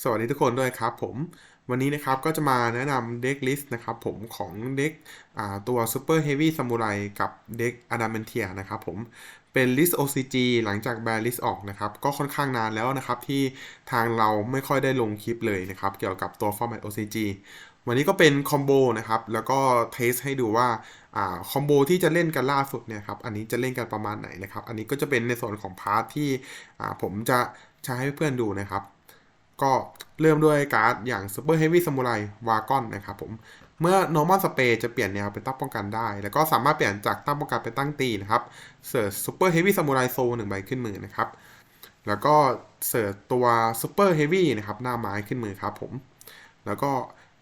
สวัสดีทุกคนด้วยครับผมวันนี้นะครับก็จะมาแนะนำเด็กลิสต์นะครับผมของเด็กตัว Super Heavy Samurai กับเด็ก Adamantia นะครับผมเป็นลิสต์ OCG หลังจากแบนลิสต์ออกนะครับก็ค่อนข้างนานแล้วนะครับที่ทางเราไม่ค่อยได้ลงคลิปเลยนะครับเกี่ยวกับตัว Format OCG วันนี้ก็เป็นคอมโบนะครับแล้วก็เทสให้ดูว่าอคอมโบที่จะเล่นกันล่าสุดเนี่ยครับอันนี้จะเล่นกันประมาณไหนนะครับอันนี้ก็จะเป็นในส่วนของพาร์ทที่ผมจะใช้ให้เพื่อนดูนะครับ ก็เริ่มด้วยการ์ดอย่าง Super Heavy Samurai Wagon นนะครับผม เมื่อ Normal Spray จะเปลี่ยนแนวเป็นตั้งป้องกันได้ แล้วก็สามารถเปลี่ยนจากตั้งป้องกันเป็นตั้งตีนะครับเสิร์ช Super Heavy Samurai Soul หนึ่งใบขึ้นมือนะครับ แล้วก็เสิร์ชตัว Super Heavy นะครับหน้าไม้ขึ้นมือครับผม แล้วก็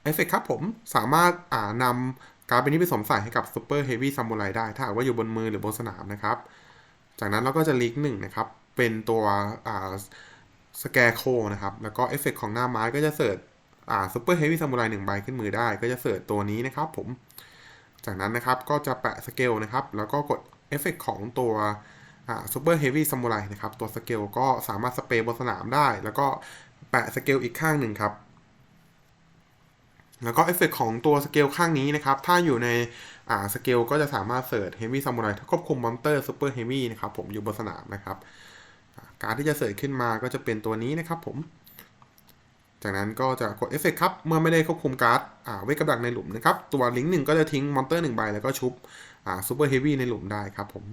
เอฟเฟกครับผมสามารถอ่านำการ์ดเป็นนี้ไปสวมใส่ให้กับ Super Heavy Samurai ไรได้ ถ้าหากว่าอยู่บนมือหรือบนสนามนะครับ จากนั้นเราก็จะลิงก์หนึ่งนะครับเป็นตัวอ่า สแกร์โคนะครับ แล้วก็เอฟเฟกของหน้าไม้ก็จะเสิร์ชอ่าซูเปอร์เฮฟวี่ซามูไรหนึ่งใบขึ้นมือได้ ก็จะเสิร์ชตัวนี้นะครับผม จากนั้นนะครับก็จะแปะสเกลนะครับ แล้วก็กดเอฟเฟกของตัวอ่าซูเปอร์เฮฟวี่ซามูไรนะครับ ตัวสเกลก็สามารถสเปรย์บนสนามได้ แล้วก็แปะสเกลอีกข้างหนึ่งครับแล้วก็เอฟเฟกของตัวสเกลข้างนี้นะครับ ถ้าอยู่ในอ่าสเกลก็จะสามารถเสิร์ชเฮฟวี่ซามูไรควบคุมมอนเตอร์ซูเปอร์เฮฟวี่นะครับผมอยู่บนสนามนะครับ การที่จะเสิร์ชขึ้นมาก็จะเป็นตัวนี้นะครับผม จากนั้นก็จะกดเอฟเฟกครับ เมื่อไม่ได้ควบคุมการ์ดเวทกับดักในหลุมนะครับ ตัวลิงก์หนึ่งก็จะทิ้งมอนเตอร์หนึ่งใบแล้วก็ชุบซูเปอร์เฮฟวี่ในหลุมได้ครับผม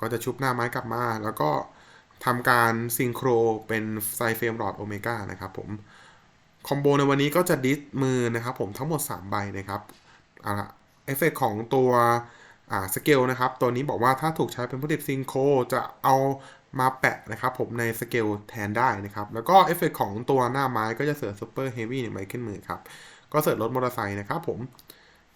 ก็จะชุบหน้าไม้กลับมา แล้วก็ทำการซิงโครเป็นไซเฟรมหลอดโอเมก้านะครับผม คอมโบในวันนี้ก็จะดิสมือนะครับผมทั้งหมด 3 ใบนะครับอ่าเอฟเฟกของตัวสเกลนะครับ ตัวนี้บอกว่าถ้าถูกใช้เป็นผู้ติดซิงโคจะเอา มาแปะนะครับผมในสเกลแทนได้นะครับ แล้วก็เอฟเฟกของตัวหน้าไม้ก็จะเสิร์ฟซูเปอร์เฮฟวี่หนึ่งใบขึ้นมือครับ ก็เสิร์ฟรถมอเตอร์ไซค์นะครับผม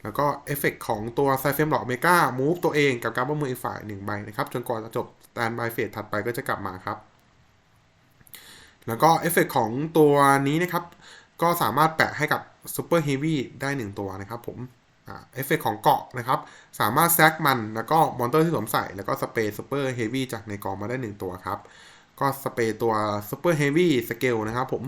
แล้วก็เอฟเฟกของตัวไซเฟมหลอกเมกามูฟตัวเองกับการประมืออีกฝ่ายหนึ่งใบนะครับ จนกว่าจะจบแตนบายเฟสถัดไปก็จะกลับมาครับ แล้วก็เอฟเฟกของตัวนี้นะครับ ก็สามารถแปะให้กับซูเปอร์เฮฟวี่ได้ 1 ตัวนะครับผม เอฟเฟกของเกาะนะครับ สามารถแซกมันแล้วก็มอนเตอร์ที่สวมใส่ แล้วก็สเปรย์ซูเปอร์เฮฟวี่จากในกองมาได้ 1 ตัวครับ ก็สเปรย์ตัวซูเปอร์เฮฟวี่สเกลนะครับผม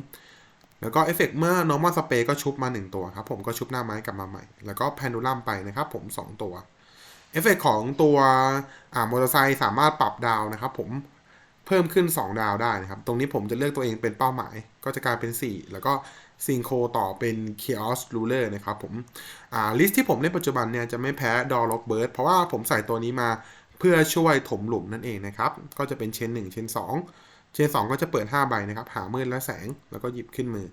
แล้วก็เอฟเฟกเมื่อ normal สเปรย์ก็ชุบมา 1 ตัวครับ ผมก็ชุบหน้าไม้กลับมาใหม่ แล้วก็แพนดูลัมไปนะครับผม 2 ตัวเอฟเฟกของตัวอ่ามอเตอร์ไซค์สามารถปรับดาวนะครับผมเพิ่มขึ้น 2 ดาวได้นะครับ ตรงนี้ผมจะเลือกตัวเองเป็นเป้าหมาย ก็จะกลายเป็น 4 แล้วก็ ซิงโคต่อเป็น Chaos Ruler นะครับผมอ่าลิสต์ที่ผมเล่นปัจจุบันเนี่ยจะไม่แพ้ดอล็อกเบิร์ดเพราะว่าผมใส่ตัวนี้มาเพื่อช่วยถมหลุมนั่นเองนะครับ ก็จะเป็นเชน1เชน2เชน2ก็จะเปิด 5 ใบนะครับ หามืดและแสงแล้วก็หยิบขึ้นมือ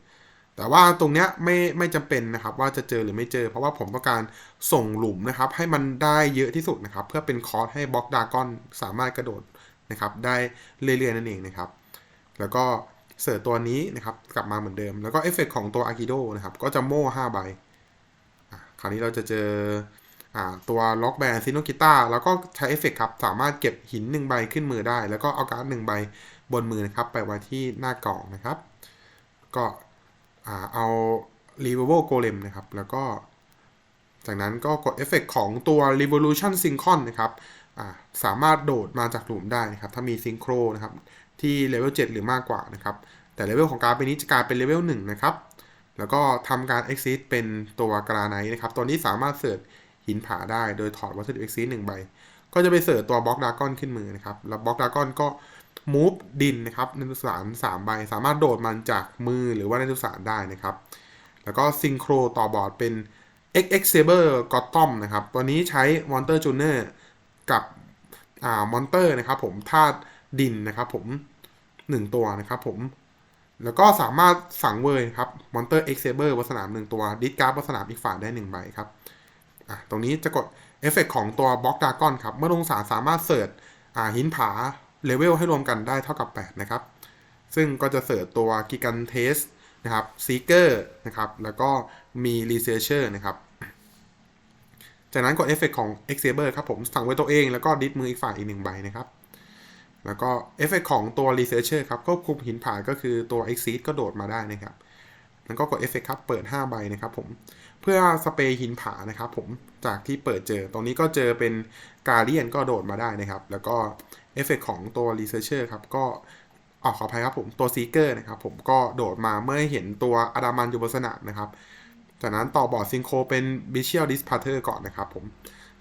แต่ว่าตรงเนี้ยไม่ไม่จำเป็นนะครับว่าจะเจอหรือไม่เจอ เพราะว่าผมต้องการส่งหลุมนะครับ ให้มันได้เยอะที่สุดนะครับ เพื่อเป็นคอร์สให้บล็อกดากอนสามารถกระโดดนะครับ ได้เรื่อยๆนั่นเองนะครับ แล้วก็ เสิร์ชตัวนี้นะครับกลับมาเหมือนเดิม แล้วก็เอฟเฟกของตัวอากิโดนะครับก็จะโม่5ใบคราวนี้เราจะเจออตัวล็อกแบนซิโนกิต้าแล้วก็ใช้เอฟเฟกครับ สามารถเก็บหิน 1 ใบขึ้นมือได้ แล้วก็เอาการ์ดหนึ่งใบบนมือนะครับ ไปไว้ที่หน้ากล่องนะครับ ก็เอ่าเวอา r e v o l Golem นะครับ แล้วก็ จากนั้นก็กดเอฟเฟกของตัว Revolution Syncon นะครับสามารถโดดมาจากหลุมได้นะครับ ถ้ามีซิงโครนะครับ ที่เลเวล7หรือมากกว่านะครับแต่เลเวลของการ์ดเป็นนี้จะกลายเป็นเลเวล1นะครับแล้วก็ทำการ exit เป็นตัวกราไนนะครับตัวนี้สามารถเสิร์ชหินผาได้โดยถอดวัสดุ exit 1ใบ ก็จะไปเสิร์ชตัวบล็อกดากอนขึ้นมือนะครับแล้วบล็อกดากอนก็ move ดินนะครับในทุสาร3ใบ สามารถโดดมันจากมือหรือว่าในทุสารได้นะครับ แล้วก็ซิงโครต่อบอร์ดเป็น XX Saber g o t t o m นะครับ ตัวนี้ใช้ Monster Junior กับอ่ามอนเตอร์นะครับผมธาตุ ดินนะครับผม 1 ตัวนะครับผม แล้วก็สามารถสั่งเวยครับมอนเตอร์เอ็กเซเบอร์บนสนาม 1 ตัวดิสการ์ดบนสนามอีกฝ่ายได้1ใบครับอะตรงนี้จะกดเอฟเฟกของตัวบล็อกดากอนครับ เมื่อลงสารสามารถเสิร์ชอ่าหินผาเลเวลให้รวมกันได้เท่ากับ 8 นะครับ ซึ่งก็จะเสิร์ชตัวกิกันเทสนะครับซีเกอร์นะครับ แล้วก็มีรีเซ r ร์เชอร์นะครับ จากนั้นกดเอฟเฟกของ e x c a b e r ครับผมสั่งไว้ตัวเองแล้วก็ดิสมืออีกฝ่ายอีกหนึ่งใบนะครับ แล้วก็เอฟเฟกของตัว Researcher ครับก็คุมหินผาก็คือตัว Exceed ก็โดดมาได้นะครับแล้วก็กดเอฟเฟกครับเปิด 5 ใบนะครับผมเพื่อสเปรย์หินผานะครับผมจากที่เปิดเจอตรงนี้ก็เจอเป็นกาเดียนก็โดดมาได้นะครับ แล้วก็เอฟเฟกของตัว Researcher ครับก็อ๋อขออภัยครับผมตัวซีเกอร์นะครับผมก็โดดมาเมื่อเห็นตัวอาดามันอยู่บนสนามนะครับ จากนั้นต่อบอร์ดซิงโคเป็นบิเชียลดิสพาเทอร์ก่อนนะครับผม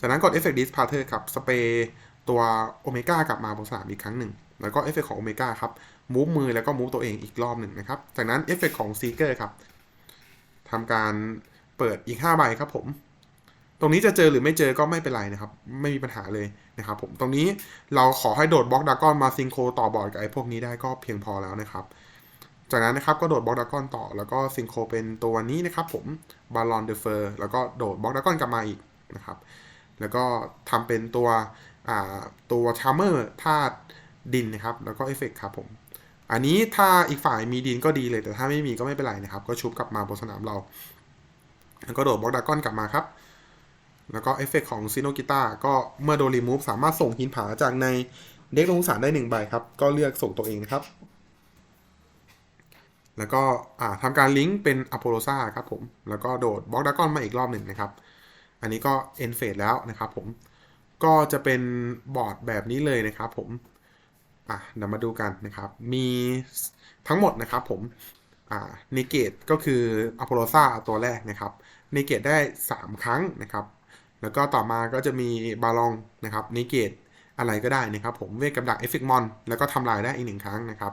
จากนั้นกดเอฟเฟกต์ดิสพาเทอร์ครับสเปรย์ ตัวโอเมก้ากลับมาบนสนามอีกครั้งหนึ่ง แล้วก็เอฟเฟกต์ของโอเมก้าครับมูฟมือแล้วก็มูฟตัวเองอีกรอบหนึ่งนะครับ จากนั้นเอฟเฟกต์ของซีเกอร์ครับทำการเปิดอีก5ใบครับผม ตรงนี้จะเจอหรือไม่เจอก็ไม่เป็นไรนะครับ ไม่มีปัญหาเลยนะครับผม ตรงนี้เราขอให้โดดบล็อกดากอนมาซิงโคต่อบอร์ดกับไอ้พวกนี้ได้ก็เพียงพอแล้วนะครับ จากนั้นนะครับก็โดดบล็อกดากอนต่อ แล้วก็ซิงโคเป็นตัวนี้นะครับผม บาลอนเดอเฟอร์ แล้วก็โดดบล็อกดากอนกลับมาอีกนะครับ แล้วก็ทำเป็นตัว ตัวชาร์เมอร์ธาตุดินนะครับ แล้วก็เอฟเฟกครับผม อันนี้ถ้าอีกฝ่ายมีดินก็ดีเลย แต่ถ้าไม่มีก็ไม่เป็นไรนะครับ ก็ชุบกลับมาบนสนามเรา แล้วก็โดดบล็อกดากอนกลับมาครับ แล้วก็เอฟเฟกของซิโนกิต้าก็เมื่อโดนรีมูฟสามารถส่งหินผาจากในเด็กลงสารได้หนึ่งใบครับ ก็เลือกส่งตัวเองนะครับ แล้วก็อ่าทำการลิงก์เป็นอโ l โ s ซาครับผม แล้วก็โดดบล็อกดากอนมาอีกรอบหนึ่งนะครับ อันนี้ก็เอ็นเฟดแล้วนะครับผม ก็จะเป็นบอร์ดแบบนี้เลยนะครับผมอะเดี๋ยวมาดูกันนะครับ มีทั้งหมดนะครับผมอ่าเนเกตก็คืออ p โ l โ s ซาตัวแรกนะครับเนเกตได้ 3 ครั้งนะครับ แล้วก็ต่อมาก็จะมีบาลองนะครับเนเกตอะไรก็ได้นะครับผมเวทกับดักเอฟเฟกมอนแล้วก็ทำลายได้อีกหนึ่งครั้งนะครับ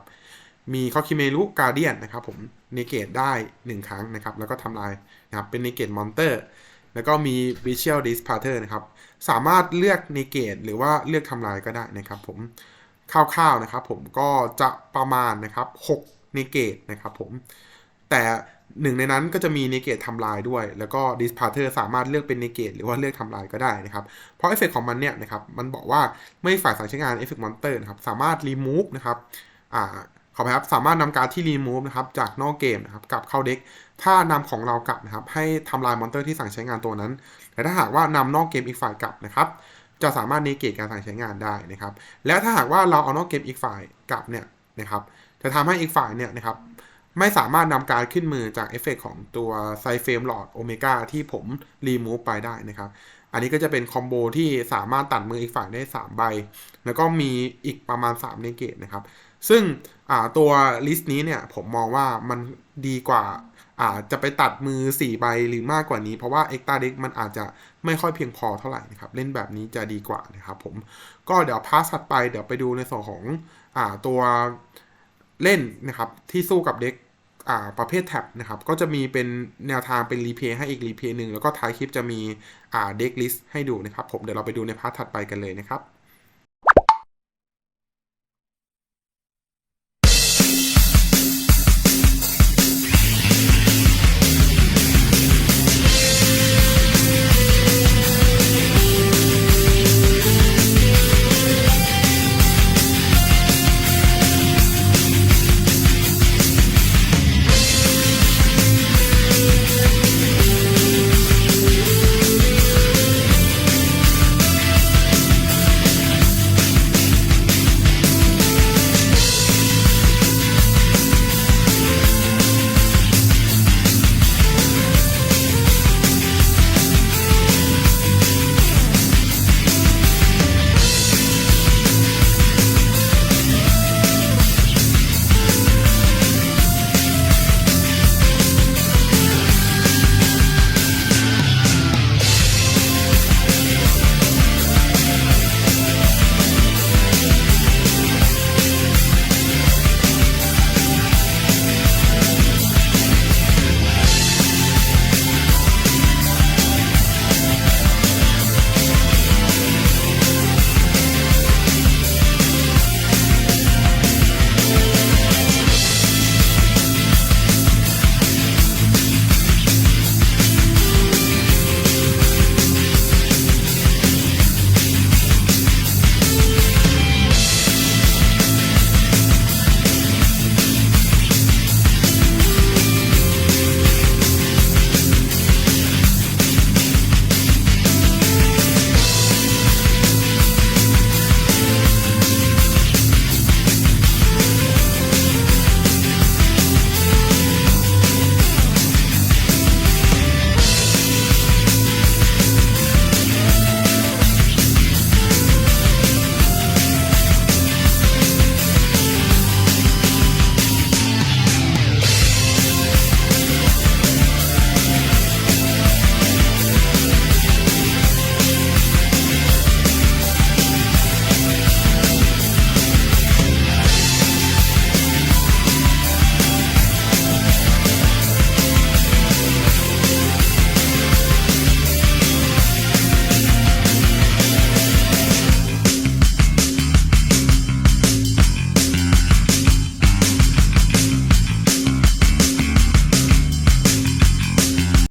มีคอคิเมรุกาเดียนนะครับผมเนเกตได้ 1 ครั้งนะครับ แล้วก็ทำลายนะครับเป็นเนเกตมอนเตอร์ แล้วก็มี Visual d i s p a r t e r นะครับ สามารถเลือกเนเกตหรือว่าเลือกทำลายก็ได้นะครับผมคร่าวๆนะครับผมก็จะประมาณนะครับ6เนเกตนะครับผมแต่หนึ่งในนั้นก็จะมีเนเกตทำลายด้วย แล้วก็ดิสพาร์เทอร์สามารถเลือกเป็นเนเกตหรือว่าเลือกทำลายก็ได้นะครับ เพราะเอฟเฟกของมันเนี่ยนะครับมันบอกว่าไม่ฝ่ายสั่งใช้งานเอฟเฟกมอนเตอร์นะครับสามารถรีมูฟนะครับ อ่าขอไปครับสามารถนำการที่รีมูฟนะครับจากนอกเกมนะครับกลับเข้าเด็ก ถ้านำของเรากลับนะครับให้ทำลายมอนเตอร์ที่สั่งใช้งานตัวนั้น แต่ถ้าหากว่านำนอกเกมอีกฝ่ายกลับนะครับจะสามารถเนเกตการสั่งใช้งานได้นะครับ และถ้าหากว่าเราเอานอกเกมอีกฝ่ายกลับเนี่ยนะครับจะทำให้อีกฝ่ายเนี่ยนะครับไม่สามารถนำการขึ้นมือจากเอฟเฟกของตัวไซเฟมหลอดโอเมก้าที่ผมรีมูฟไปได้นะครับ อันนี้ก็จะเป็นคอมโบที่สามารถตัดมืออีกฝ่ายได้ 3 ใบ แล้วก็มีอีกประมาณ3เนเกตนะครับ ซึ่งตัวลิสต์นี้เนี่ยผมมองว่ามันดีกว่าอาจจะไปตัดมือ 4 ใบหรือมากกว่านี้ เพราะว่าเอ็กตาเด็กมันอาจจะไม่ค่อยเพียงพอเท่าไหร่นะครับ เล่นแบบนี้จะดีกว่านะครับผม ก็เดี๋ยวพาสถัดไปเดี๋ยวไปดูในส่วนของอตัวเล่นนะครับที่สู้กับเด็ก ประเภทแท็บนะครับก็จะมีเป็นแนวทางเป็นรีเพย์ให้อีกรีเพย์หนึ่งแล้วก็ท้ายคลิปจะมีเด็กลิสต์ให้ดูนะครับผมเดี๋ยวเราไปดูในพาร์ทถัดไปกันเลยนะครับ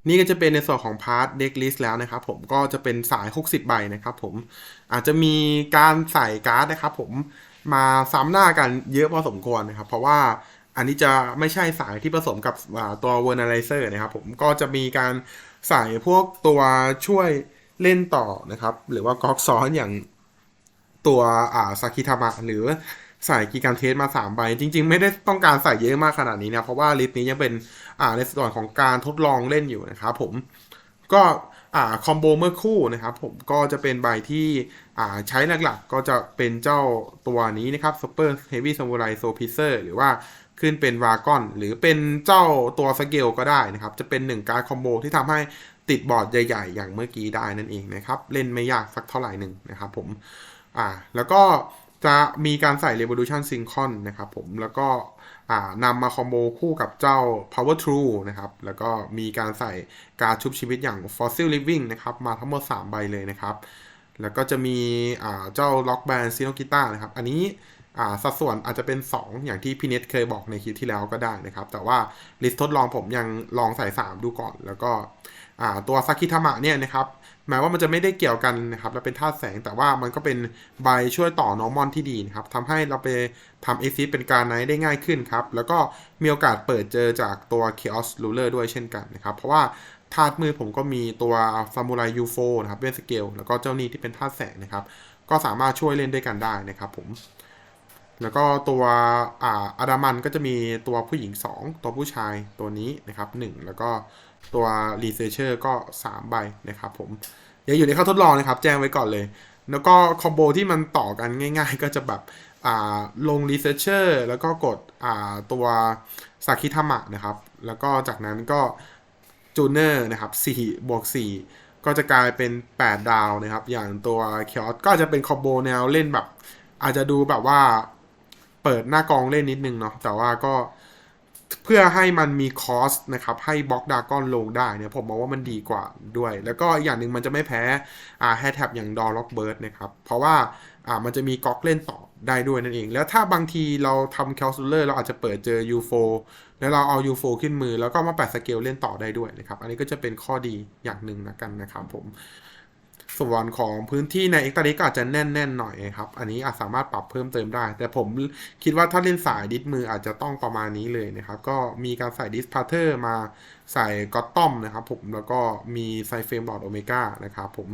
นี่ก็จะเป็นในส่วนของพาร์ทเด็กลิสต์แล้วนะครับผมก็จะเป็นสาย 60 ใบนะครับผมอาจจะมีการใส่การ์ดนะครับผมมาซ้ำหน้ากันเยอะพอสมควรนะครับ เพราะว่าอันนี้จะไม่ใช่สายที่ผสมกับอ่าตัว v e r n a l i z e r นะครับผมก็จะมีการใส่พวกตัวช่วยเล่นต่อนะครับ หรือว่าก๊อกซ้อนอย่างตัวอ่าซากิทามะหรือ ใส่กีการเทสมา3ใบจริง ๆ ไม่ได้ต้องการใส่เยอะมากขนาดนี้นะ เพราะว่าลิสต์นี้ยังเป็นอ่าในส่วนของการทดลองเล่นอยู่นะครับผมก็อ่าคอมโบเมื่อคู่นะครับผมก็จะเป็นใบที่อ่าใช้หลักๆ ก็จะเป็นเจ้าตัวนี้นะครับ Super Heavy Samurai Soul Piercer หรือว่าขึ้นเป็นวากอน หรือเป็นเจ้าตัวสเกลก็ได้นะครับ จะเป็น1การคอมโบที่ทำให้ติดบอร์ดใหญ่ๆ อย่างเมื่อกี้ได้นั่นเองนะครับ เล่นไม่ยากสักเท่าไหร่หนึ่งนะครับผมอ่าแล้วก็ จะมีการใส่ Revolution Synchron นะครับผมแล้วก็นำมาคอมโบคู่กับเจ้า Power True นะครับแล้วก็มีการใส่การชุบชีวิตอย่าง Fossil Living นะครับมาทั้งหมด 3 ใบเลยนะครับ แล้วก็จะมีเจ้า Rock Band s i n o g i t a นะครับอันนี้สัดส่วนอาจจะเป็น 2 อย่างที่พี่เน็ตเคยบอกในคลิปที่แล้วก็ได้นะครับ แต่ว่าลิสต์ทดลองผมยังลองใส่ 3 ดูก่อน แล้วก็ตัวซากิทามะเนี่ยนะครับ แม้ว่ามันจะไม่ได้เกี่ยวกันนะครับแล้วเป็นธาตุแสงแต่ว่ามันก็เป็นใบช่วยต่อนอร์มอนที่ดีนะครับทำให้เราไปทำเอซิเป็นการไนท์ได้ง่ายขึ้นครับ แล้วก็มีโอกาสเปิดเจอจากตัว Chaos Ruler ด้วยเช่นกันนะครับ เพราะว่าธาตุมือผมก็มีตัวซามูไรยูโฟนะครับเล่นสเกลแล้วก็เจ้านี้ที่เป็นธาตุแสงนะครับ ก็สามารถช่วยเล่นด้วยกันได้นะครับผมแล้วก็ตัวอาอาดามันก็จะมีตัวผู้หญิง 2 ตัวผู้ชายตัวนี้นะครับ 1 แล้วก็ ตัวรีเซ r เชอร์ก็ 3 ใบนะครับผมยังอยู่ในข้อทดลองนะครับ แจ้งไว้ก่อนเลย แล้วก็คอมโบที่มันต่อกันง่าย ๆ ก็จะแบบอ่าลงรีเซ r เชอร์แล้วก็กดอ่าตัวซาคิทามะนะครับ แล้วก็จากนั้นก็จูเนอร์นะครับ4บวก4ก็จะกลายเป็น 8 ดาวนะครับ อย่างตัวเคียก็จะเป็นคอมโบแนวเล่นแบบ อาจจะดูแบบว่าเปิดหน้ากองเล่นนิดนึงเนาะแต่ว่าก็ เพื่อให้มันมีคอสนะครับ ให้บล็อกดากอนลงได้เนี่ยผมมองว่ามันดีกว่าด้วย แล้วก็อีกอย่างหนึ่งมันจะไม่แพ้อ่าแฮชแท็บอย่างดอล็อกเบิร์ดนะครับ เพราะว่าอ่ามันจะมีก๊อกเล่นต่อได้ด้วยนั่นเอง แล้วถ้าบางทีเราทำแคลซูเลอร์เราอาจจะเปิดเจอ U4 แล้วเราเอา U4 ขึ้นมือ แล้วก็มาแปะสเกลเล่นต่อได้ด้วยนะครับ อันนี้ก็จะเป็นข้อดีอย่างหนึ่งนะกันนะครับผม ส่วนของพื้นที่ในเอ็กตาลิก็อาจจะแน่นๆหน่อยครับ อันนี้อาจสามารถปรับเพิ่มเติมได้ แต่ผมคิดว่าถ้าเล่นสายดิสมืออาจจะต้องประมาณนี้เลยนะครับ ก็มีการใส่ดิสพาเทอร์มาใส่ก็อตตอมนะครับผมแล้วก็มีไซเฟรมบอร์ดโอเมก้านะครับผม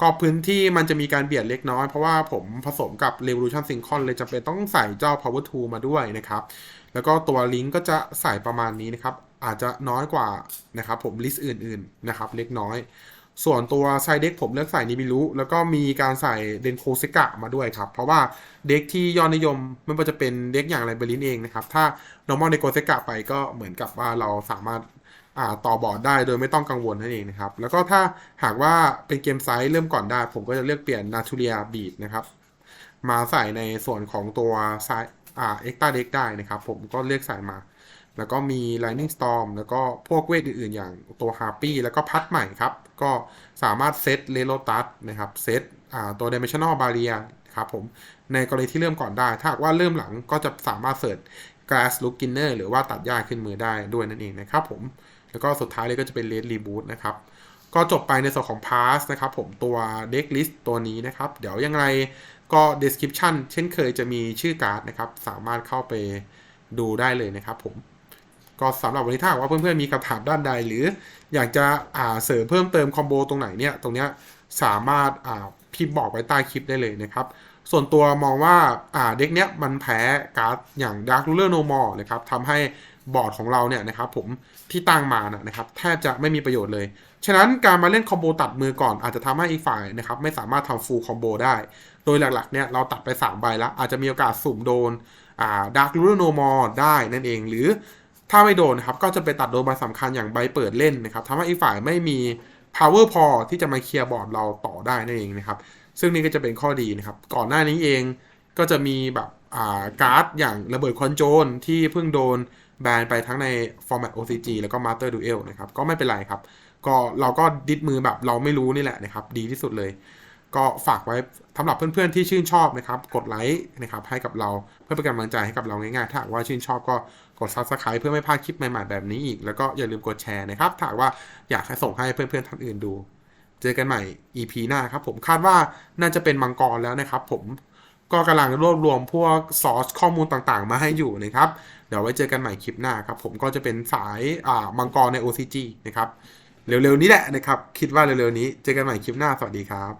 ก็พื้นที่มันจะมีการเบียดเล็กน้อย เพราะว่าผมผสมกับ Revolution Synchron เลยจำเป็นต้องใส่เจ้า Power 2 มาด้วยนะครับ แล้วก็ตัวลิงก์ก็จะใส่ประมาณนี้นะครับ อาจจะน้อยกว่านะครับผมลิสต์อื่น ๆ นะครับ เล็กน้อย ส่วนตัวไซเด็กผมเลือกใส่นิบิรุแล้วก็มีการใส่เดนโคเซกะมาด้วยครับ เพราะว่าเด็กที่ยอดนิยมไม่ว่าจะเป็นเด็กอย่างไรเบลินเองนะครับ ถ้า normal ในโคเซกะไปก็เหมือนกับว่าเราสามารถาต่อบอร์ดได้โดยไม่ต้องกังวลนั่นเองนะครับ แล้วก็ถ้าหากว่าเป็นเกมไซส์เริ่มก่อนได้ ผมก็จะเลือกเปลี่ยนนาทูเรียบีดนะครับ มาใส่ในส่วนของตัวไซอ่าเอ็กตาเด็กได้นะครับ ผมก็เลือกใส่มาแล้วก็มี Lightning Storm แล้วก็พวกเวทอื่นๆ อย่างตัว Harpy แล้วก็พัดใหม่ครับ ก็สามารถเซตเลโลตัสนะครับเซตตัว Dimensional Barrier ครับผมในกรณีที่เริ่มก่อนได้ ถ้าว่าเริ่มหลังก็จะสามารถเสิร์ช Grass look inner หรือว่าตัดหญ้าขึ้นมือได้ด้วยนั่นเองนะครับผม แล้วก็สุดท้ายเลยก็จะเป็น Red Reboot นะครับ ก็จบไปในส่วนของ Pass นะครับผมตัว Deck List ตัวนี้นะครับ เดี๋ยวยังไงก็ Description เช่นเคยจะมีชื่อการ์ดนะครับ สามารถเข้าไปดูได้เลยนะครับผม ก็สำหรับวันนี้ถ้าว่าเพื่อนๆมีคำถามด้านใด หรืออยากจะอ่าเสริมเพิ่มเติมคอมโบตรงไหนเนี่ยตรงเนี้ยสามารถอ่าพิมพ์บอกไว้ใต้คลิปได้เลยนะครับส่วนตัวมองว่าอ่าเด็กเนี้ยมันแพ้การ์ดอย่าง Dark Ruler No More นะครับทำให้บอร์ดของเราเนี่ยนะครับผมที่ตั้งมานะนะครับแทบจะไม่มีประโยชน์เลย ฉะนั้นการมาเล่นคอมโบตัดมือก่อนอาจจะทำให้อีกฝ่ายนะครับไม่สามารถทำฟูลคอมโบได้ โดยหลักๆเนี่ยเราตัดไป 3 ใบแล้ว อาจจะมีโอกาสสุ่มโดนอ่า Dark Ruler No More ได้นั่นเอง หรือ ถ้าไม่โดนนะครับก็จะไปตัดโดนใบสำคัญอย่างใบเปิดเล่นนะครับทำให้อีกฝ่ายไม่มี power พอที่จะมาเคลียร์บอร์ดเราต่อได้นั่นเองนะครับ ซึ่งนี่ก็จะเป็นข้อดีนะครับ ก่อนหน้านี้เองก็จะมีแบบาการ์ดอย่างระเบิดคอนโจนที่เพิ่งโดนแบนไปทั้งใน format OCG แล้วก็ Master Duel นะครับ ก็ไม่เป็นไรครับ ก็เราก็ดิดมือแบบเราไม่รู้นี่แหละนะครับ ดีที่สุดเลย ก็ฝากไว้สำหรับเพื่อนๆที่ชื่นชอบนะครับ กดไลค์นะครับให้กับเราเพื่อเป็นกำลังใจให้กับเราง่ายๆ ถ้าหากว่าชื่นชอบก็กด subscribe เพื่อไม่พลาดคลิปใหม่ๆแบบนี้อีก แล้วก็อย่าลืมกดแชร์นะครับ ถ้าหากว่าอยากให้ส่งให้เพื่อนๆท่านอื่นดู เจอกันใหม่ EP หน้าครับผมคาดว่าน่าจะเป็นมังกรแล้วนะครับ ผมก็กำลังรวบรวมพวกซอสข้อมูลต่างๆ มาให้อยู่นะครับ เดี๋ยวไว้เจอกันใหม่คลิปหน้าครับผมก็จะเป็นสายอ่ามังกรใน OCG นะครับ เร็วๆนี้แหละนะครับ คิดว่าเร็วๆนี้เจอกันใหม่คลิปหน้าสวัสดีครับ